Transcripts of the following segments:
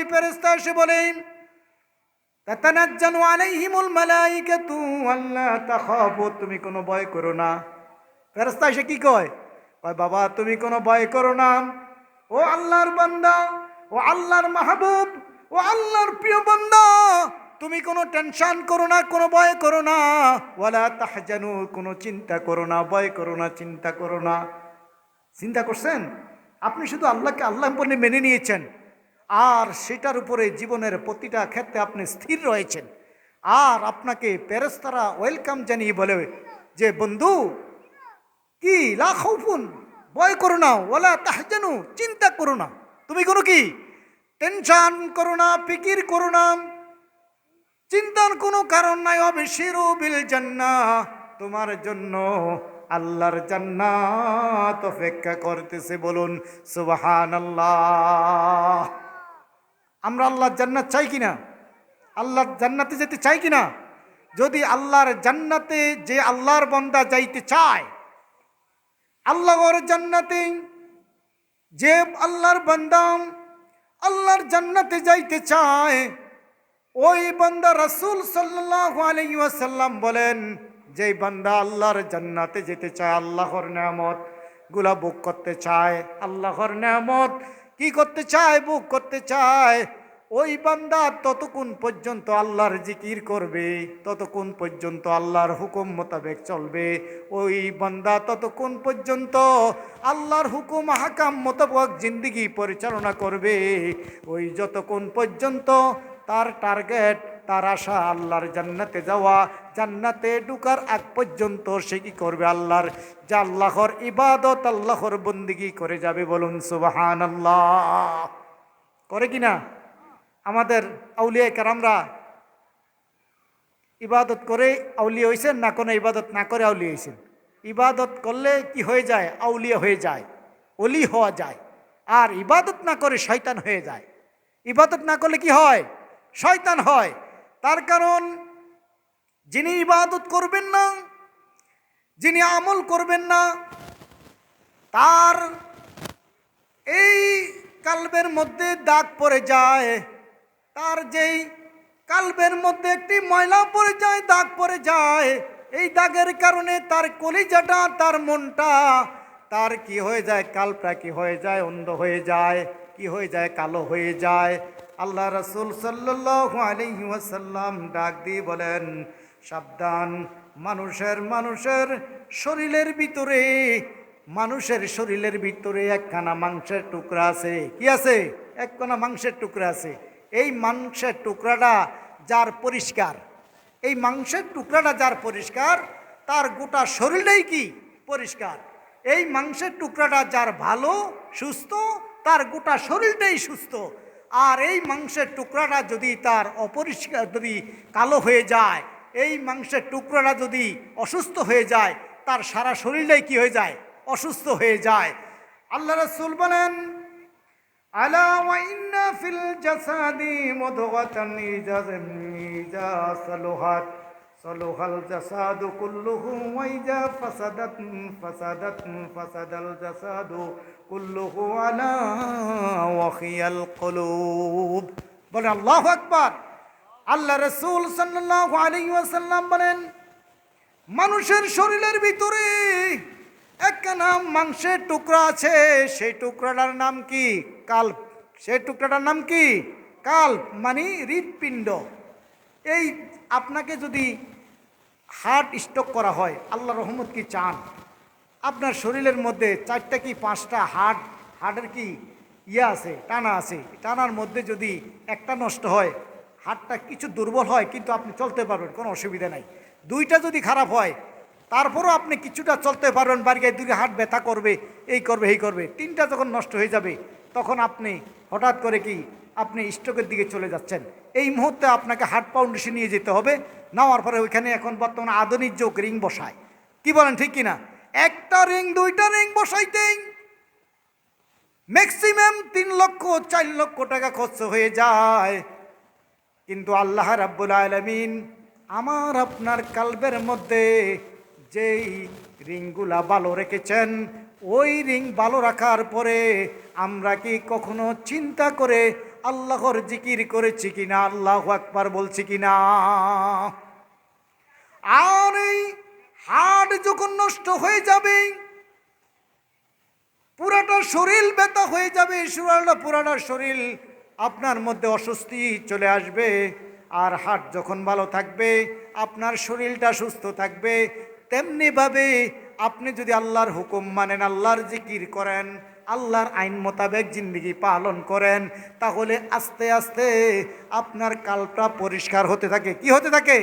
ওই ফেরেস্তা এসে বলে তাতানাজ্জালু আলাইহিমুল মালাইকাতু, আল্লা তাখাফু, তুমি কোনো ভয় করো না। ফেরেস্তা এসে কি কয় কয়, বাবা, তুমি কোনো ভয় করো না। ও আল্লাহর বান্দা, ও আল্লাহর মাহবুব, ও আল্লাহর প্রিয় বান্দা, তুমি কোনো টেনশন করো না, কোনো ভয় করো না। ওয়ালা তাহজানু, কোনো চিন্তা করো না, ভয় করো না, চিন্তা করো না। চিন্তা করছেন? আপনি শুধু আল্লাহকে আল্লাহ বলে মেনে নিয়েছেন। আর সেটার উপরে জীবনের প্রতিটা ক্ষেত্রে আপনি স্থির রয়েছেন। আর আপনাকে পেরেস্তারা ওয়েলকাম জানিয়ে বলে যে, বন্ধু, কি? লাখৌফুন ভয় করো না। ওলা তাহজানু? চিন্তা করো না। তুমি কোনো কি? টেনশন করো না, ফিকির করো না। চিন্তার কোনো কারণ নাই। হবে শিরু বিল জান্না তোমার জন্য আল্লাহর জান্নাত অপেক্ষা করতেছে। বলুন সুবাহান আল্লাহ আমরা আল্লাহর জান্নাত চাই কিনা? আল্লাহর জান্নাতে যেতে চাই কিনা? যদি আল্লাহর জান্নাতে যে আল্লাহর বন্দা যাইতে চায়, আল্লাহর জান্নাতে যে আল্লাহর বান্দাম আল্লাহর জান্নাতে যাইতে চায়, ওই বান্দা রাসূল ওয়াসাল্লাম বলেন, যে বান্দা আল্লাহর জান্নাতে যেতে চায়, আল্লাহর নিয়ামতগুলা বুক করতে চায়, আল্লাহর নিয়ামত কি করতে চায়, বুক করতে চায়? ওই বান্দা ততক্ষণ পর্যন্ত আল্লাহর জিকির করবে, ততক্ষণ পর্যন্ত আল্লাহর হুকুম মোতাবেক চলবে। ওই বান্দা ততক্ষণ পর্যন্ত আল্লাহর হুকুম, হাকাম মোতাবেক জিন্দিগি পরিচালনা করবে। ওই যতক্ষণ পর্যন্ত তার টার্গেট তার আশা আল্লাহর জান্নাতে যাওয়া, জান্নাতে ঢুকার আগ পর্যন্ত সে কি করবে আল্লাহর? যে আল্লাহর ইবাদত আল্লাহর বন্দিগি করে যাবে বলুন সুবাহান আল্লাহ করে কি না? আমাদের আউলিয়া কারামরা ইবাদত করে আউলিয়া হয়েছেন না কোনো ইবাদত না করে আউলিয়া হয়েছেন ইবাদত করলে কি হয়ে যায়? আউলিয়া হয়ে যায় অলি হওয়া যায়। আর ইবাদত না করে শয়তান হয়ে যায়। ইবাদত না করলে কি হয়? শয়তান হয়। তার কারণ, যিনি ইবাদত করবেন না, যিনি আমল করবেন না, তার এই কালবের মধ্যে দাগ পড়ে যায়, তার যেই কালবের মধ্যে একটি ময়লা পড়ে যায়, দাগ পড়ে যায়, এই দাগের কারণে তার কলিজাটা, তার মনটা, তার কি হয়ে যায়, কালটা কি হয়ে যায়, অন্ধ হয়ে যায়, কি হয়ে যায়, কালো হয়ে যায় আল্লাহ রসুল ওয়াসাল্লাম ডাক দিয়ে বলেন, সাবধান, মানুষের মানুষের শরীরের ভিতরে, মানুষের শরীরের ভিতরে একখানা মাংসের টুকরা আছে। কি আছে? একখানা মাংসের টুকরা আছে। এই মাংসের টুকরাটা যার পরিষ্কার। এই মাংসের টুকরাটা যার পরিষ্কার, তার গোটা শরীরটাই কি? পরিষ্কার। এই মাংসের টুকরাটা যার ভালো, সুস্থ, তার গোটা শরীরটাই সুস্থ। আর এই মাংসের টুকরাটা যদি তার অপরিষ্কার যদি কালো হয়ে যায়, এই মাংসের টুকরাটা যদি অসুস্থ হয়ে যায়, তার সারা শরীরটাই কি হয়ে যায়? অসুস্থ হয়ে যায়। আল্লাহ রসুল বলেন, আলা ওয়াইন্না ফিল জাসাদি বলে আল্লাহু বলেন, মানুষের শরীরের ভিতরে একখানা মাংসের টুকরা আছে, সেই টুকরাটার নাম কি? কাল্প। সেই টুকরাটার নাম কি? কাল্প মানে হৃৎপিণ্ড। এই আপনাকে যদি হার্ট স্ট্রোক করা হয়, আল্লাহ রহমত কি চান? আপনার শরীরের মধ্যে চারটা কি পাঁচটা হার্ট হার্টের কি ইয়ে আছে, টানা আছে? টানার মধ্যে যদি একটা নষ্ট হয় হাতটা কিছু দুর্বল হয়, কিন্তু আপনি চলতে পারবেন, কোনো অসুবিধা নাই। দুইটা যদি খারাপ হয়, তারপরও আপনি কিছুটা চলতে পারবেন বাড়ি গায়ে দুই হাট ব্যথা করবে, এই করবে এই করবে। তিনটা যখন নষ্ট হয়ে যাবে, তখন আপনি হঠাৎ করে কি আপনি স্ট্রোকের দিকে চলে যাচ্ছেন। এই মুহূর্তে আপনাকে হার্ট ফাউন্ডেশন নিয়ে যেতে হবে। নেওয়ার পরে ওইখানে এখন বর্তমানে আধুনিক যোগ রিং বসায়। কি বলেন, ঠিক কিনা? একটা রিং দুইটা রিং বসাইতেই। ম্যাক্সিমাম তিন লক্ষ, চার লক্ষ টাকা খরচ হয়ে যায়। কিন্তু আল্লাহ রাব্বুল আলমিন আমার আপনার কালবের মধ্যে যেই রিংগুলা ভালো রেখেছেন, ওই রিং ভালো রাখার পরে আমরা কি কখনো চিন্তা করে আল্লাহর জিকির করেছি কিনা, আল্লাহ আকবার বলছি কিনা? আর এই হাড় যখন নষ্ট হয়ে যাবে, পুরাটা শরীর ব্যথা হয়ে যাবে সুরাটা পুরাটা শরীর আপনার মধ্যে অস্বস্তি চলে আসবে। আর হাট যখন ভালো থাকবে, আপনার শরীরটা সুস্থ থাকবে। তেমনিভাবে আপনি যদি আল্লাহর হুকুম মানেন, আল্লাহর জিকির করেন, আল্লাহর আইন মোতাবেক জিন্দগি পালন করেন, তাহলে আস্তে আস্তে আপনার কালটা পরিষ্কার হতে থাকে। কি হতে থাকে?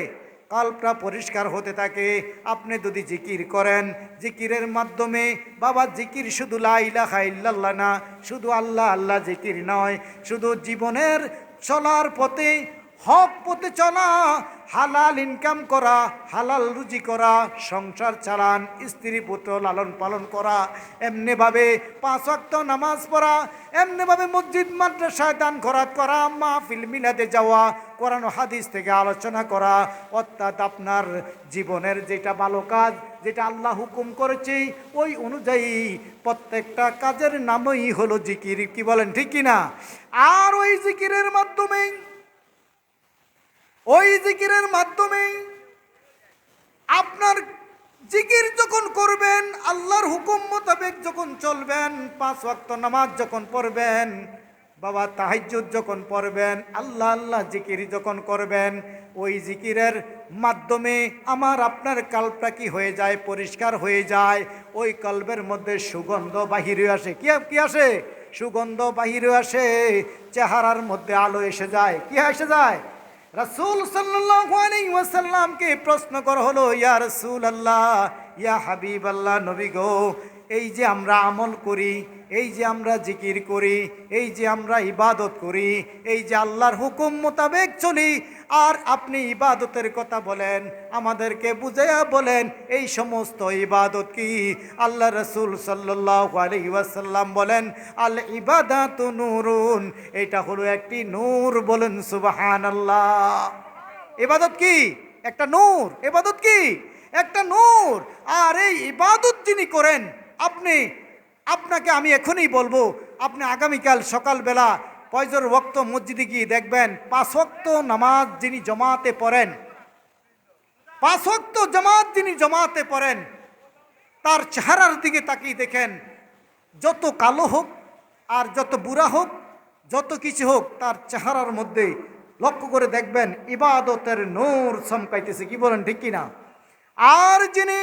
কালটা পরিষ্কার হতে থাকে। আপনি যদি জিকির করেন, জিকিরের মাধ্যমে, বাবা জিকির শুধু লাইলাহা ইল্লাল্লাহ না, শুধু আল্লাহ আল্লাহ জিকির নয়, শুধু জীবনের চলার পথে হক পথে চলা, হালাল ইনকাম করা, হালাল রুজি করা, সংসার চালান, স্ত্রী পুত্র লালন পালন করা এমনিভাবে পাঁচ ওয়াক্ত নামাজ পড়া এমনিভাবে মসজিদ, মাদ্রাসায় দান খরাত করা, মাহফিল মিলাতে যাওয়া, কোরআন হাদিস থেকে আলোচনা করা, অর্থাৎ আপনার জীবনের যেটা ভালো কাজ, যেটা আল্লাহ হুকুম করেছে, ওই অনুযায়ী প্রত্যেকটা কাজের নামই হলো জিকির। কি বলেন, ঠিক কি না আর ওই জিকিরের মাধ্যমে ওই জিকিরের মাধ্যমে আপনার জিকির যখন করবেন, আল্লাহর হুকুম মোতাবেক যখন চলবেন, পাঁচ ওয়াক্ত নামাজ যখন পড়বেন, বাবা তাহাজ্জুদ যখন পড়বেন, আল্লাহ আল্লাহ জিকির যখন করবেন, ওই জিকিরের মাধ্যমে আমার আপনার কাল্পটা কি হয়ে যায়, পরিষ্কার হয়ে যায়, ওই কল্পের মধ্যে সুগন্ধ বাহিরে আসে। কি কি আসে? সুগন্ধ বাহিরে আসে, চেহারার মধ্যে আলো এসে যায়। কি এসে যায়? রাসূল সাল্লাল্লাহু আলাইহি ওয়াসাল্লামকে প্রশ্ন করা হলো, ইয়া রাসূল আল্লাহ ইয়া হাবিব আল্লাহ নবী গো, এই যে আমরা আমল করি এই যে আমরা জিকির করি, এই যে আমরা ইবাদত করি, এই যে আল্লাহর হুকুম মোতাবেক চলি, আর আপনি ইবাদতের কথা বলেন, আমাদেরকে বুঝাইয়া বলেন, এই সমস্ত ইবাদত কি? আল্লাহ রসুল ওয়াসাল্লাম বলেন, আল ইবাদাত নুরুন, এটা হলো একটি নূর বলেন সুবাহান আল্লাহ ইবাদত কি? একটা নূর। ইবাদত কি? একটা নূর। আর এই ইবাদত যিনি করেন, আপনি আপনাকে আমি এখনই বলব, আপনি আগামীকাল সকালবেলা পয়জর ওক্ত মসজিদে গিয়ে দেখবেন পাঁচ ওয়াক্ত নামাজ যিনি জমাতে পড়েন, পাঁচ ওয়াক্ত জামাত যিনি জমাতে পড়েন, তার চেহারার দিকে তাকিয়ে দেখেন, যত কালো হোক আর যত বুড়া হোক, যত কিছু হোক, তার চেহারার মধ্যে লক্ষ্য করে দেখবেন ইবাদতের নূর চমকাইতেছে, কি বলেন, ঠিক কিনা? আর যিনি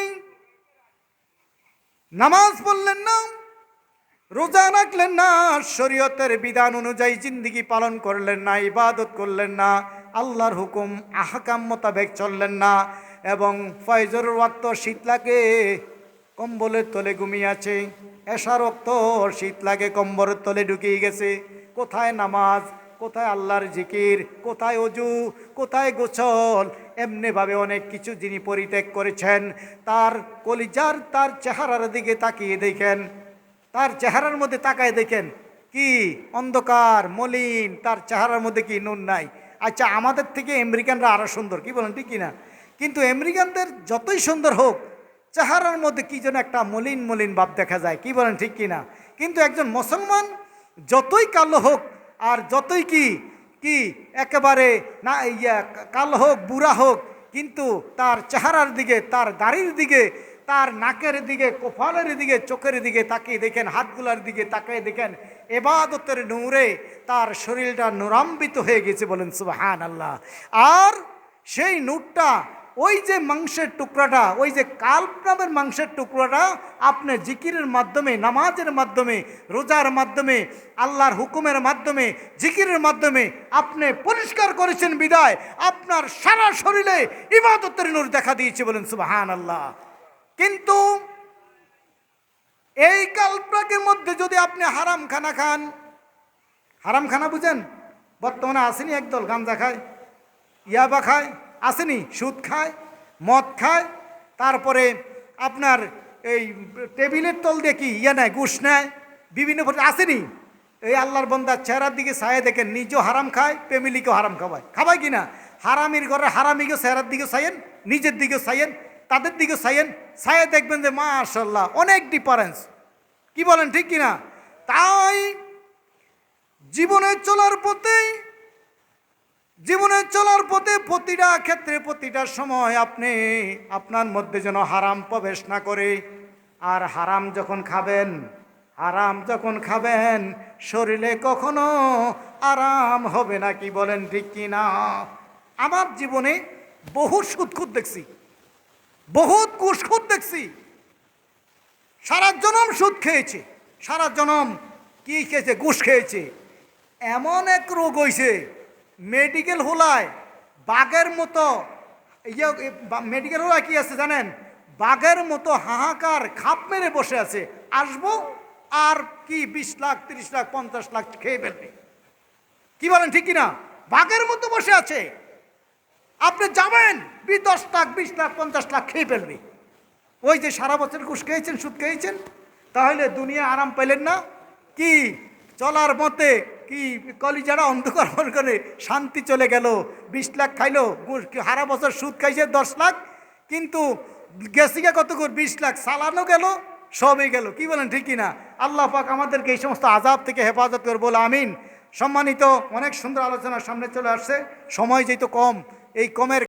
নামাজ পড়লেন না রোজা রাখলেন না, শরীয়তের বিধান অনুযায়ী জিন্দিগি পালন করলেন না, ইবাদত করলেন না, আল্লাহর হুকুম, আহকাম মোতাবেক চললেন না এবং ফয়জর ওয়াক্ত শীত লাগে কম্বলের তলে ঘুমিয়ে আছে, এশার রক্ত শীত লাগে কম্বলের তলে ঢুকিয়ে গেছে, কোথায় নামাজ, কোথায় আল্লাহর জিকির, কোথায় অজু, কোথায় গোছল এমনিভাবে অনেক কিছু যিনি পরিত্যাগ করেছেন, তার কলিজার, তার চেহারার দিকে তাকিয়ে দেখেন তার চেহারার মধ্যে তাকায় দেখেন, কি অন্ধকার, মলিন, তার চেহারার মধ্যে কি নুন নাই। আচ্ছা আমাদের থেকে আমেরিকানরা আরও সুন্দর, কি বলেন, ঠিক কিনা? কিন্তু আমেরিকানদের যতই সুন্দর হোক, চেহারার মধ্যে কি যেন একটা মলিন মলিন ভাব দেখা যায়, কি বলেন, ঠিক কিনা? কিন্তু একজন মুসলমান যতই কালো হোক, আর যতই কি কি একেবারে না, ইয়া কালো হোক, বুড়া হোক, কিন্তু তার চেহারার দিকে, তার দাড়ির দিকে তার নাকের দিকে কোফালের দিকে, চোখের দিকে তাকিয়ে দেখেন, হাতগুলার দিকে তাকিয়ে দেখেন, এবাদতের নূরে তার শরীরটা নুরাম্বিত হয়ে গেছে বলেন সুবাহান আল্লাহ আর সেই নূরটা, ওই যে মাংসের টুকরাটা, ওই যে কাল্প নামের মাংসের টুকরাটা আপনি জিকিরের মাধ্যমে, নামাজের মাধ্যমে, রোজার মাধ্যমে, আল্লাহর হুকুমের মাধ্যমে, জিকিরের মাধ্যমে আপনি পরিষ্কার করেছেন বিদায়। আপনার সারা শরীরে ইবাদতের নূর দেখা দিয়েছে বলেন সুবাহান আল্লাহ কিন্তু এই কালপ্রাকের মধ্যে যদি আপনি হারাম খানা খান হারাম খানা বুঝেন? বর্তমানে আসেনি একদল, গাঞ্জা খায়, ইয়াবা খায়, আসেনি, সুদ খায়, মদ খায়, তারপরে আপনার এই টেবিলের তল কি ইয়ে নেয়, ঘুষ নেয়, বিভিন্ন আসেনি? এই আল্লাহর বন্দার চেহারার দিকে সায়ে দেখেন, নিজেও হারাম খায় ফ্যামিলিকেও হারাম খাওয়ায়। খাবায় কি না? হারামির ঘরে হারামিকেও চেহারার দিকে সাইয়েন নিজের দিকে সাইয়েন তাদের দিকে সাইয়েন সায়ে দেখবেন যে মাশাল্লাহ অনেক ডিফারেন্স কি বলেন, ঠিক কিনা? তাই জীবনে চলার পথেই জীবনে চলার পথে প্রতিটা ক্ষেত্রে প্রতিটা সময় আপনি আপনার মধ্যে যেন হারাম প্রবেশ না করে। আর হারাম যখন খাবেন, হারাম যখন খাবেন, শরীরে কখনো আরাম হবে না, কি বলেন, ঠিক কি না আমার জীবনে বহু সুদখুদ দেখছি। বহুত কুসখুদ দেখছি। সারা জনম সুদ খেয়েছে। সারা জনম কি খেয়েছে? ঘুষ খেয়েছে। এমন এক রোগ হয়েছে মেডিকেল হোলায় বাঘের মতো ইয়ে মেডিকেল হোলায় কি আছে জানেন? বাঘের মতো হাহাকার খাপ মেরে বসে আছে। আসব আর কি বিশ লাখ, তিরিশ লাখ, পঞ্চাশ লাখ খেয়ে ফেলবে। কি বলেন, ঠিক কিনা? বাঘের মতো বসে আছে। আপনি যাবেন, বি দশ লাখ, বিশ লাখ, পঞ্চাশ লাখ খেয়ে ফেলবে। ওই যে সারা বছর ঘুষ খেয়েছেন, সুদ খেয়েছেন, তাহলে দুনিয়া আরাম পেলেন না। কি চলার মতে, কি কলিজারা অন্ধকার করে শান্তি চলে গেল। বিশ লাখ খাইলো, ঘুষ- সারা বছর সুদ খাইছে দশ লাখ, কিন্তু গেছিকে কত করে? বিশ লাখ সালানো গেল, সবই গেল। কি বলেন, ঠিক না আল্লাহ পাক আমাদেরকে এই সমস্ত আজাব থেকে হেফাজত করে বলে আমিন। সম্মানিত, অনেক সুন্দর আলোচনার সামনে চলে আসছে। সময় যেহেতু কম এই কমের